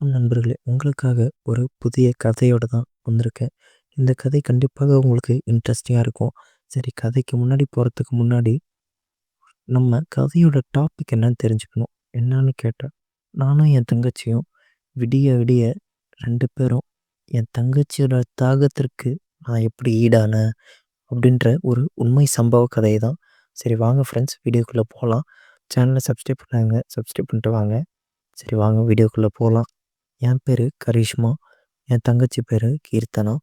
வணக்கம் நண்பர்களே உங்களுக்காக ஒரு புதிய கதையோடு தான் வந்திருக்கேன். இந்த கதை கண்டிப்பாக உங்களுக்கு இன்ட்ரெஸ்டிங்காக இருக்கும். சரி கதைக்கு முன்னாடி போகிறதுக்கு முன்னாடி நம்ம கதையோட டாபிக் என்னன்னு தெரிஞ்சுக்கணும். என்னன்னு கேட்டால் நானும் என் தங்கச்சியும் விடிய விடிய ரெண்டு பேரும் என் தங்கச்சியோட தாகத்திற்கு நான் எப்படி ஈடான அப்படின்ற ஒரு உண்மை சம்பவ கதை தான். சரி வாங்க ஃப்ரெண்ட்ஸ் வீடியோக்குள்ளே போகலாம் சேனலை சப்ஸ்கிரைப் பண்ணாங்க சப்ஸ்கிரைப் பண்ணிட்டு வாங்க. சரி வாங்க வீடியோக்குள்ளே போகலாம் என் பேர் கரிஷ்மா. என் தங்கச்சி பேர் கீர்த்தனா.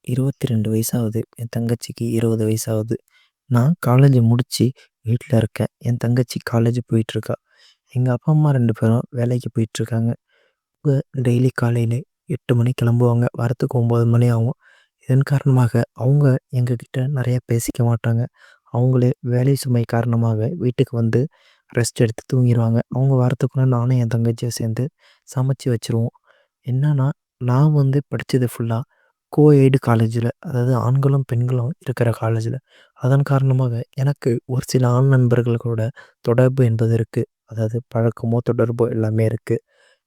இருபத்தி ரெண்டு வயசாகுது. என் தங்கச்சிக்கு இருபது வயசாகுது. நான் காலேஜ் முடித்து வீட்டில் இருக்கேன். என் தங்கச்சி காலேஜ் போயிட்டுருக்கா. எங்கள் அப்பா அம்மா ரெண்டு பேரும் வேலைக்கு போயிட்டுருக்காங்க. டெய்லி காலையில் எட்டு மணி கிளம்புவாங்க. வரத்துக்கு ஒம்பது மணி ஆகும். இதன் காரணமாக அவங்க எங்ககிட்ட நிறையா பேசிக்க மாட்டாங்க. அவங்களே வேலை சுமை காரணமாக வீட்டுக்கு வந்து ரெஸ்ட் எடுத்து தூங்கிடுவாங்க அவங்க வரத்துக்குள்ளே நானும் என் தங்கச்சியும் சேர்ந்து சமைச்சு வச்சுருவோம். என்னன்னா நான் வந்து படித்தது ஃபுல்லாக கோஎய்டு காலேஜில் அதாவது ஆண்களும் பெண்களும் இருக்கிற காலேஜில் அதன் காரணமாக எனக்கு ஒரு சில ஆண் நண்பர்களோட தொடர்பு என்பது இருக்குது அதாவது பழக்கமோ தொடர்போ எல்லாமே இருக்குது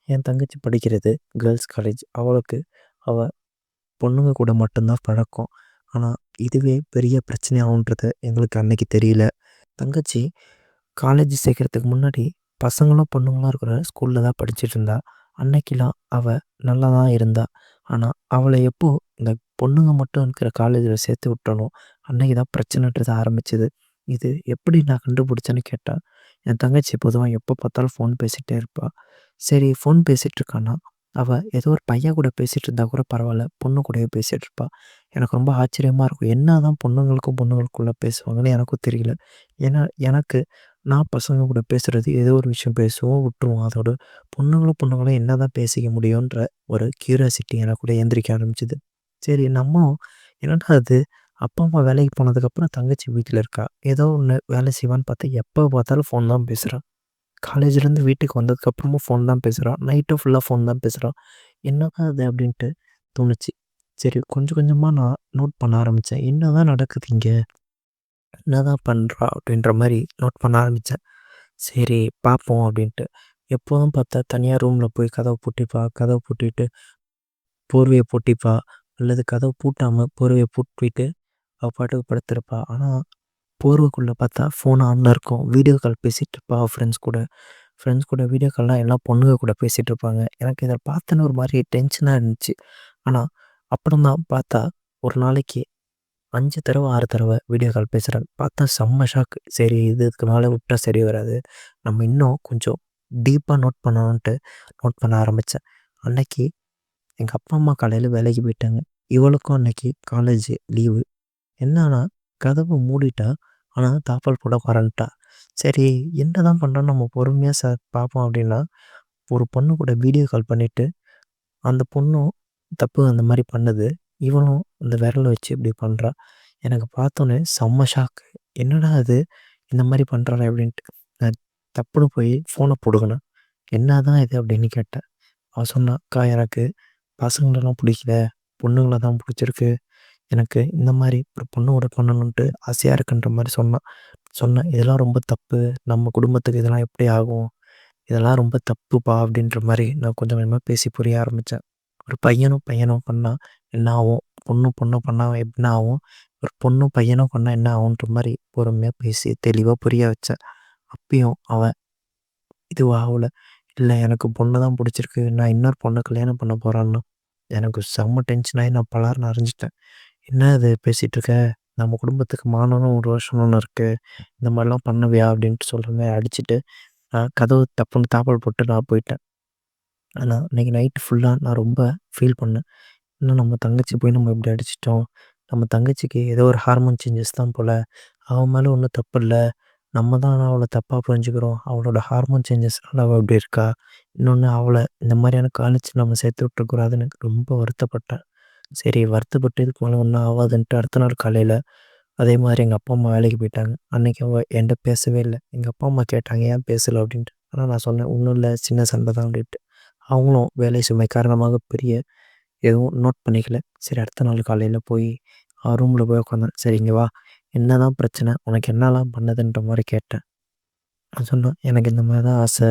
என் தங்கச்சி படிக்கிறது கேர்ள்ஸ் காலேஜ் அவளுக்கு அவள் பொண்ணுங்க கூட மட்டும்தான் பழக்கம். ஆனால் இதுவே பெரிய பிரச்சனையாகுன்றது எங்களுக்கு அன்னைக்கு தெரியல. தங்கச்சி காலேஜ் சேர்க்கறதுக்கு முன்னாடி பசங்களும் பொண்ணுங்களாம் இருக்கிற ஸ்கூலில் தான் படிச்சுட்டு இருந்தா. அன்னைக்கெலாம் அவள் நல்லா தான் இருந்தா. ஆனால் அவளை எப்போ இந்த பொண்ணுங்க மட்டும் இருக்கிற காலேஜில் சேர்த்து விட்டனோ அன்னைக்கு தான் பிரச்சனைன்றது ஆரம்பிச்சது. இது எப்படி நான் கண்டுபிடிச்சேன்னு கேட்டால் என் தங்கச்சி பொதுவாக எப்போ பார்த்தாலும் ஃபோன் பேசிகிட்டே இருப்பாள் சரி ஃபோன் பேசிகிட்டு இருக்கான்னா அவள் ஏதோ ஒரு பையன் கூட பேசிகிட்டு இருந்தா கூட பரவாயில்ல பொண்ணு கூடயே பேசிகிட்டு இருப்பாள் எனக்கு ரொம்ப ஆச்சரியமாக இருக்கும். என்ன தான் பொண்ணுங்களுக்கும் பொண்ணுங்களுக்குள்ளே பேசுவாங்கன்னு எனக்கும் தெரியல. ஏன்னா எனக்கு நான் பசங்க கூட பேசுகிறது ஏதோ ஒரு விஷயம் பேசுவோம் விட்டுருவோம். அதோட பொண்ணுங்களும் பொண்ணுங்களும் என்ன தான் பேசிக்க முடியுன்ற ஒரு க்யூரியாசிட்டி கூட எந்திரிக்க ஆரம்பிச்சிது. சரி நம்ம என்னடா அது அப்பா அம்மா வேலைக்கு போனதுக்கப்புறம் தங்கச்சி வீட்டில் இருக்கா? ஏதோ ஒன்று வேலை செய்வான்னு பார்த்தா எப்போ பார்த்தாலும் ஃபோன் தான் பேசுகிறான் காலேஜ்லேருந்து வீட்டுக்கு வந்ததுக்கப்புறமும் ஃபோன் தான் பேசுகிறான் நைட்டும் ஃபுல்லாக ஃபோன் தான் பேசுகிறான் என்னதான் அது அப்படின்ட்டு தோணுச்சு. சரி கொஞ்சம் கொஞ்சமாக நான் நோட் பண்ண ஆரம்பித்தேன் என்ன தான் நடக்குது இங்கே? என்னதான் பண்ணுறா அப்படின்ற மாதிரி நோட் பண்ண ஆரம்பித்தேன் சரி பார்ப்போம் அப்படின்ட்டு. எப்போதும் பார்த்தா தனியாக ரூமில் போய் கதவை பூட்டிப்பா கதவை பூட்டிட்டு போர்வையை பூட்டிப்பா அல்லது கதவை பூட்டாமல் போர்வையை பூட்டிட்டு அவள் பாட்டுக்கு படுத்திருப்பா. ஆனால் போர்வைக்குள்ளே பார்த்தா ஃபோன் ஆனில் இருக்கும். வீடியோ கால் பேசிகிட்டு இருப்பா ஃப்ரெண்ட்ஸ் கூட. ஃப்ரெண்ட்ஸ் கூட வீடியோ கால்லாம் எல்லாம் பொண்ணுங்க கூட பேசிகிட்டு இருப்பாங்க. எனக்கு இதை பார்த்தோன்னு ஒரு மாதிரி டென்ஷனாக இருந்துச்சு. ஆனால் அப்புறம் தான் பார்த்தா ஒரு நாளைக்கு அஞ்சு தடவை ஆறு தடவை வீடியோ கால் பேசுகிறேன் பார்த்தா செம்ம ஷாக் சரி இது இதுக்கு மேலே விட்டா சரி வராது. நம்ம இன்னும் கொஞ்சம் டீப்பாக நோட் பண்ணணுன்ட்டு நோட் பண்ண ஆரம்பித்தேன் அன்னைக்கு எங்கள் அப்பா அம்மா காலையில் வேலைக்கு போயிட்டாங்க. இவளுக்கும் அன்னைக்கு காலேஜ் லீவு என்னன்னா கதவை மூடிட்டா ஆனால் தாப்பால் போட வரன்ட்டா சரி என்ன தான் பண்ணுறோம் நம்ம பொறுமையாக சார் பார்ப்போம் அப்படின்னா ஒரு பொண்ணு கூட வீடியோ கால் பண்ணிவிட்டு அந்த பொண்ணும் தப்பு அந்த மாதிரி பண்ணுது. இவனும் அந்த விரலை வச்சு இப்படி பண்ணுறா எனக்கு பார்த்தோன்னே செம்ம ஷாக்கு என்னடா அது இந்த மாதிரி பண்ணுறாளே அப்படின்ட்டு. நான் தப்புன்னு போய் ஃபோனை பிடுங்கினேன். என்ன தான் இது? அப்படின்னு கேட்டேன். அவள் சொன்னாக்கா எனக்கு பசங்களெல்லாம் பிடிக்கல. பொண்ணுங்களை தான் பிடிச்சிருக்கு. எனக்கு இந்த மாதிரி ஒரு பொண்ணோட பண்ணணுன்ட்டு ஆசையாக இருக்குன்ற மாதிரி சொன்னான் சொன்னேன் இதெல்லாம் ரொம்ப தப்பு. நம்ம குடும்பத்துக்கு இதெல்லாம் எப்படி ஆகும்? இதெல்லாம் ரொம்ப தப்புப்பா அப்படின்ற மாதிரி நான் கொஞ்சம் கொஞ்சமாக பேசி புரிய ஆரம்பித்தேன் ஒரு பையனும் பையனும் பண்ணால் என்ன ஆகும் பொண்ணு பொண்ணு பண்ணால் என்ன ஆகும் ஒரு பொண்ணும் பையனும் பண்ணால் என்ன ஆகுன்ற மாதிரி பொறுமையாக பேசி தெளிவாக புரிய வச்சேன் அப்பயும் அவன் இதுவாக ஆகல இல்லை எனக்கு பொண்ணு தான் பிடிச்சிருக்கு. நான் இன்னொரு பொண்ணை கல்யாணம் பண்ண போகிறான்னு எனக்கு செம்ம டென்ஷன் ஆகி நான் பலார்னு அறிஞ்சிட்டேன். என்ன இது பேசிகிட்டு இருக்க நம்ம குடும்பத்துக்கு மானனும் ஒரு வருஷம் ஒன்று இருக்குது இந்த மாதிரிலாம் பண்ணவியா? அப்படின்ட்டு சொல்கிற மாதிரி அடிச்சுட்டு கதவு தப்புன்னு தாப்பால் போட்டு நான் போயிட்டேன். ஆனால் இன்றைக்கி நைட்டு ஃபுல்லாக நான் ரொம்ப ஃபீல் பண்ணேன். இன்னும் நம்ம தங்கச்சி போய் நம்ம இப்படி அடிச்சிட்டோம். நம்ம தங்கச்சிக்கு ஏதோ ஒரு ஹார்மோன் சேஞ்சஸ் தான் போல். அவன் மேலே ஒன்றும் தப்பு இல்லை. நம்ம தான் அவளை தப்பாக புரிஞ்சுக்கிறோம். அவளோட ஹார்மோன் சேஞ்சஸ்னால அவள் இப்படி இருக்கா? இன்னொன்று அவளை இந்த மாதிரியான காலேஜ் நம்ம சேர்த்து விட்டுறக்கூடாதுன்னு ரொம்ப வருத்தப்பட்டேன். சரி வருத்தப்பட்டு இதுக்கு மேலே ஒன்றும் ஆகாதுன்ட்டு அடுத்த நாள் காலையில் அதே மாதிரி எங்கள் அப்பா அம்மா வேலைக்கு போயிட்டாங்க. அன்றைக்கி அவள் என்கிட்ட பேசவே இல்லை. எங்கள் அப்பா அம்மா கேட்டாங்க ஏன் பேசலை? அப்படின்ட்டு. ஆனால் நான் சொன்னேன் ஒன்றும் இல்லை. சின்ன சண்டை தான். அப்படின்ட்டு. அவங்களும் வேலை சுமை காரணமாக பெரிய எதுவும் நோட் பண்ணிக்கல. சரி அடுத்த நாள் காலையில் போய் ரூமில் போய் உட்காந்தேன் சரி இங்கே வா. என்ன தான் பிரச்சனை? உனக்கு என்னலாம் பண்ணுதுன்ற மாதிரி கேட்டேன். நான் சொன்னேன் எனக்கு இந்த மாதிரி தான் ஆசை.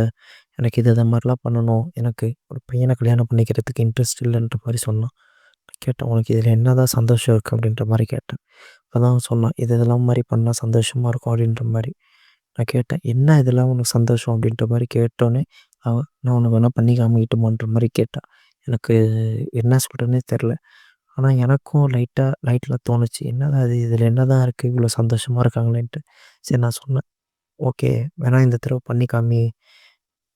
எனக்கு இது இதை மாதிரிலாம் பண்ணணும். எனக்கு ஒரு பையனை கல்யாணம் பண்ணிக்கிறதுக்கு இன்ட்ரெஸ்ட் இல்லைன்ற மாதிரி சொன்னான். கேட்டேன் உனக்கு இதில் என்ன தான் சந்தோஷம் இருக்குது அப்படின்ற மாதிரி கேட்டேன். அப்போ தான் சொன்னான் இது இதெல்லாம் மாதிரி பண்ணால் சந்தோஷமாக இருக்கும் அப்படின்ற மாதிரி. நான் கேட்டேன் என்ன இதெல்லாம் உனக்கு சந்தோஷம்? அப்படின்ற மாதிரி கேட்டோன்னே அவன் நான் உனக்கு வேணால் பண்ணி காமிக்கிட்டுமான்ற மாதிரி கேட்டான் எனக்கு என்ன சொல்கிறேன்னே தெரில. ஆனால் எனக்கும் லைட்டாக லைட்டில் தோணுச்சு. என்னடா அது இதில் என்ன தான் இருக்குது இவ்வளோ சந்தோஷமாக இருக்காங்களேன்ட்டு. சரி நான் சொன்னேன். ஓகே வேணாம் இந்த தடவை பண்ணி காமி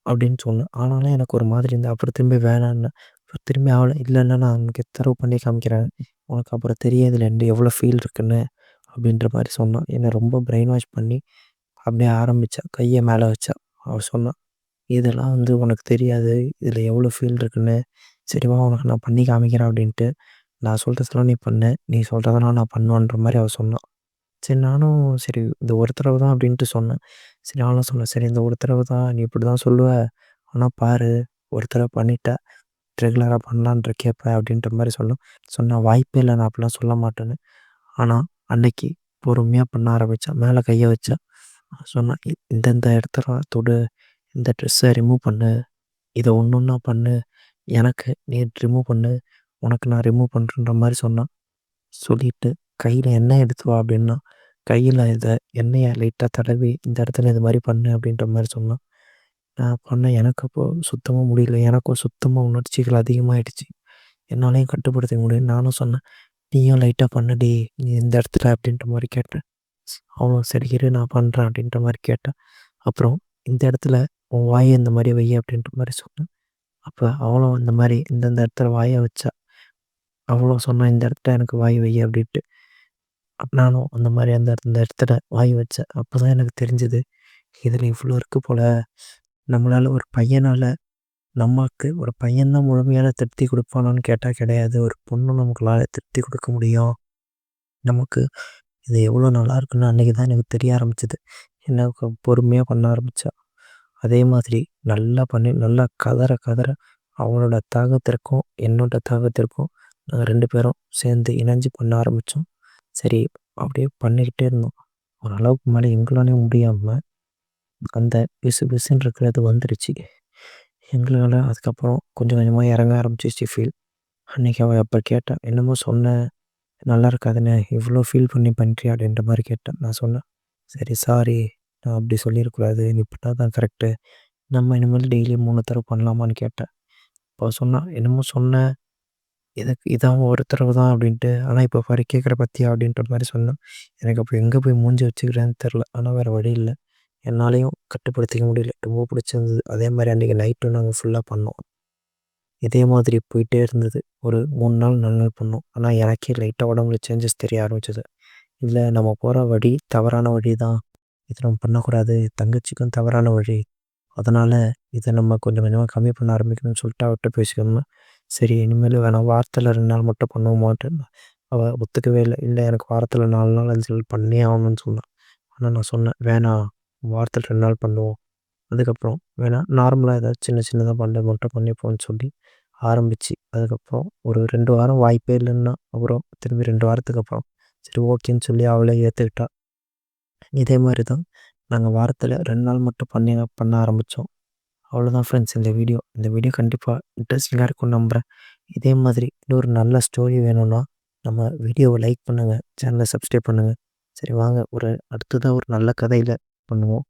அப்படின்னு சொன்னேன். ஆனாலும் எனக்கு ஒரு மாதிரி இருந்தது. அப்புறம் திரும்பி வேணான்னு. அப்புறம் திரும்பி அவளை இல்லை இல்லை நான் உனக்கு தடவை பண்ணி காமிக்கிறேன். உனக்கு அப்புறம் தெரியும் இதில் எந்த எவ்வளோ ஃபீல் இருக்குன்னு அப்படின்ற மாதிரி சொன்னான். என்னை ரொம்ப பிரெயின் வாஷ் பண்ணி அப்படியே ஆரம்பித்தா கையை மேலே வச்சா. அவள் சொன்னான் இதெல்லாம் வந்து உனக்கு தெரியாது. இதில் எவ்வளோ ஃபீல் இருக்குன்னு. சரிவா உனக்கு நான் பண்ணி காமிக்கிறேன் அப்படின்ட்டு நான் சொல்கிறதெல்லாம் நீ பண்ணு. நீ சொல்கிறதெல்லாம் நான் பண்ணுவேன்ற மாதிரி அவள் சொன்னான் சரி நானும் சரி இந்த ஒரு தடவை தான் அப்படின்ட்டு சொன்னேன். சரி நானும் சொன்னேன். சரி இந்த ஒரு தடவை தான் நீ இப்படி தான் சொல்லுவ. ஆனால் பாரு ஒரு தடவை பண்ணிட்ட. ரெகுலராக பண்ணலான்ற கேட்பேன் அப்படின்ற மாதிரி சொல்லும் சொன்னால் வாய்ப்பே இல்லை நான் அப்படிலாம் சொல்ல மாட்டேன்னு. ஆனால் அன்னைக்கு பொறுமையாக பண்ண ஆரம்பித்தா மேலே கையை வச்சா சொன்னான் இந்தந்த இடத்துல தொடு. இந்த ட்ரெஸ்ஸை ரிமூவ் பண்ணு. இதை ஒன்று ஒன்றா பண்ணு. எனக்கு நீ ரிமூவ் பண்ணு உனக்கு நான் ரிமூவ் பண்ணுறன்ற மாதிரி சொன்னான். சொல்லிட்டு கையில் எண்ணெய் எடுத்து வா அப்படின்னா கையில் இதை எண்ணெயை லைட்டாக தடவி இந்த இடத்துல இது மாதிரி பண்ணு அப்படின்ற மாதிரி சொன்னான். நான் பண்ணேன் எனக்கு அப்போது சுத்தமாக முடியல. எனக்கும் சுத்தமாக உணர்ச்சிகள் அதிகமாகிடுச்சு என்னாலையும் கட்டுப்படுத்த முடியும் நானும் சொன்னேன். நீயும் லைட்டாக பண்ணுடி நீ இந்த இடத்துல அப்படின்ற மாதிரி கேட்டேன். அவ்வளோ சரி இரு நான் பண்ணுறேன் அப்படின்ற மாதிரி கேட்டேன். அப்புறம் இந்த இடத்துல உன் வாயை இந்த மாதிரி வை அப்படின்ற மாதிரி சொன்னேன். அப்போ அவளும் இந்த மாதிரி இந்தந்த இடத்துல வாயை வச்சா அவளும் சொன்னான் இந்த இடத்துல எனக்கு வாய் வை அப்படின்ட்டு நானும் அந்த மாதிரி அந்த அந்த இடத்துல வாய் வச்சேன். அப்போ தான் எனக்கு தெரிஞ்சது இதில் இவ்வளோ இருக்குது போல். நம்மளால் ஒரு பையனால் நமக்கு ஒரு பையன்தான் முழுமையான திருப்தி கொடுப்பானான்னு கேட்டால் கிடையாது. ஒரு பொண்ணு நமக்குளால் திருப்தி கொடுக்க முடியும். நமக்கு இது எவ்வளோ நல்லா இருக்குன்னு அன்றைக்கி தான் எனக்கு தெரிய ஆரம்பிச்சது. என்ன பொறுமையாக பண்ண ஆரம்பித்தா அதே மாதிரி நல்லா பண்ணி நல்லா கதற கதற அவளோட தாகத்திற்கும் என்னோட தாகத்திற்கும் நாங்கள் ரெண்டு பேரும் சேர்ந்து இணைஞ்சு பண்ண ஆரம்பித்தோம் சரி அப்படியே பண்ணிக்கிட்டே இருந்தோம். ஓரளவுக்கு மேலே எங்களாலேயும் முடியாமல் அந்த பிசு பிசுன்னு இருக்கிறது வந்துருச்சு. எங்களால் அதுக்கப்புறம் கொஞ்சம் கொஞ்சமாக இறங்க ஆரம்பிச்சிச்சு ஃபீல் அன்றைக்கி அவள் அப்போ கேட்டான் என்னமோ சொன்னேன் நல்லா இருக்காதுன்னு இவ்வளோ ஃபீல் பண்ணி பண்ணுறியா அப்படின்ற மாதிரி கேட்டேன். நான் சொன்னேன் சரி சாரி நான் அப்படி சொல்லிடக்கூடாது நீ பண்ணால் தான் கரெக்டு நம்ம இனிமேல் டெய்லி மூணு தடவை பண்ணலாமான்னு கேட்டேன். இப்போ சொன்னான் என்னமோ சொன்னேன் இதுக்கு இதான் ஒரு தடவை தான் அப்படின்ட்டு ஆனால் இப்போ பாரு கேட்குற பற்றியா அப்படின்ற மாதிரி சொன்னேன். எனக்கு அப்போ எங்கே போய் மூஞ்சி வச்சுக்கிறேன்னு தெரில. ஆனால் வேறு வழி இல்லை. என்னாலையும் கட்டுப்படுத்திக்க முடியல. ரொம்ப பிடிச்சிருந்தது. அதே மாதிரி அன்றைக்கி நைட்டும் நாங்கள் ஃபுல்லாக பண்ணோம். இதே மாதிரி போயிட்டே இருந்தது. ஒரு மூணு நாள் நாலு நாள் பண்ணோம். ஆனால் எனக்கே லைட்டாக உடம்புல சேஞ்சஸ் தெரிய ஆரம்பிச்சது. இல்லை நம்ம போகிற வழி தவறான வழி தான் இது நம்ம பண்ணக்கூடாது. தங்கச்சிக்கும் தவறான வழி. அதனால் இதை நம்ம கொஞ்சம் கொஞ்சமாக கம்மி பண்ண ஆரம்பிக்கணும்னு சொல்லிட்டு அவர்கிட்ட பேசிக்கணும் சரி இனிமேல் வேணாம் வாரத்தில் ரெண்டு நாள் மட்டும் பண்ணுவோமான்ட்டு. அவள் ஒத்துக்கவே இல்லை. இல்லை எனக்கு வாரத்தில் நாலு நாள் அஞ்சு நாள் பண்ணே ஆகணும்னு சொன்னான் ஆனால் நான் சொன்னேன் வேணாம் வாரத்தில் ரெண்டு நாள் பண்ணுவோம். அதுக்கப்புறம் வேணாம் நார்மலாக ஏதாவது சின்ன சின்னதாக பண்ண மட்டும் பண்ணிப்போம்னு சொல்லி ஆரம்பித்து அதுக்கப்புறம் ஒரு ரெண்டு வாரம் வாய்ப்பே இல்லைன்னா அப்புறம் திரும்பி ரெண்டு வாரத்துக்கு அப்புறம் சரி ஓகேன்னு சொல்லி அவளே ஏற்றுக்கிட்டா இதே மாதிரி தான் நாங்கள் வாரத்தில் ரெண்டு நாள் மட்டும் பண்ணி பண்ண ஆரம்பித்தோம் அவ்வளோதான் ஃப்ரெண்ட்ஸ் இந்த வீடியோ இந்த வீடியோ கண்டிப்பாக இன்ட்ரெஸ்டிங்காக இருக்கும்னு நம்புகிறேன் இதே மாதிரி இன்னொரு நல்ல ஸ்டோரி வேணும்னா நம்ம வீடியோவை லைக் பண்ணுங்கள் சேனலை சப்ஸ்கிரைப் பண்ணுங்கள் சரி வாங்க. ஒரு அடுத்ததாக ஒரு நல்ல கதையில் பண்ணுவோம்.